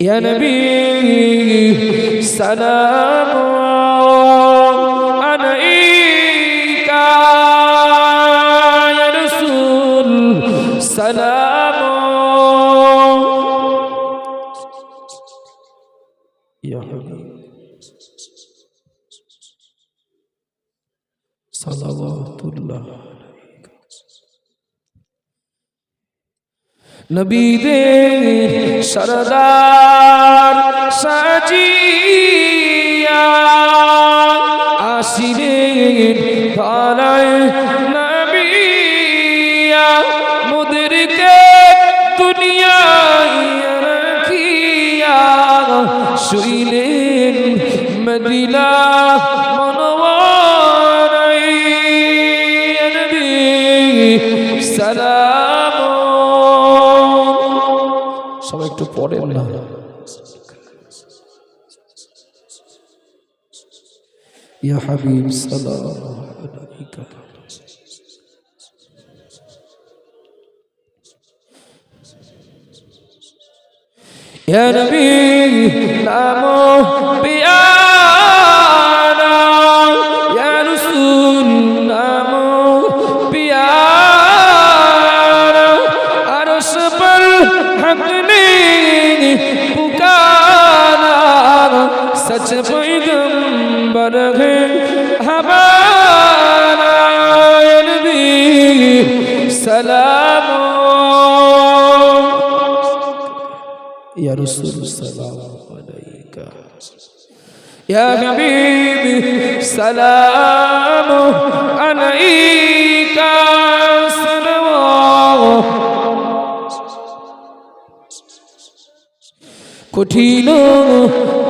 يا نبي سلام عليك يا رسول سلام. يا حبيبي صلوات الله عليك. নবীদের সরদার সাজিয়া আসিরেন ধরায় নবিয়া মুদরকে দুনিয়ায় রাখিয়া শুইলেন মদিনা সবাই একটু পড়েন না। ইয়া হাবিব সালাম ইয়া নবী নামো। يا رسول السلام عليك يا حبيبي سلام عليك صلوات কঠিন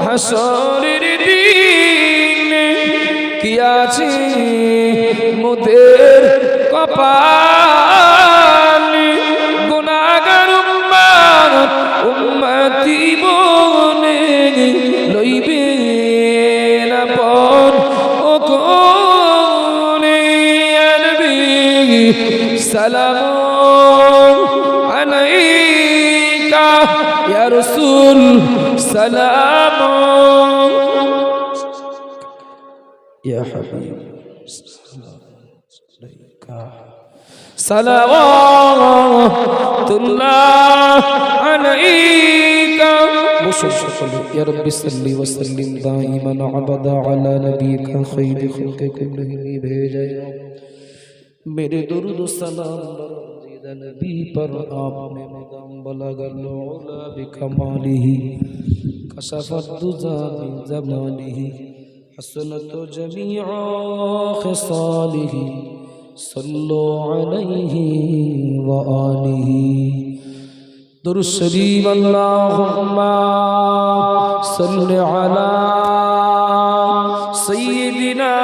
হাসরের দিনে কি আছে মোদের কপালে উম্মতি বনে লইবে না পর ও কোনে আনবি সালাম আলাইকা ইয়া রাসূল সালাম ইয়া হাবিব صلوات রহমতুল্লাহ আলাইকা। বসুন সকলে ইয়া রাব্বি সাল্লি ওয়া সাল্লিম দাইমান আবাদা আলা নবিকা খাইরি খালকে কুল্লিহি ভেজায় মেরে দরুদ صلوا عليه وآله درود شریف اللهم صل على سيدنا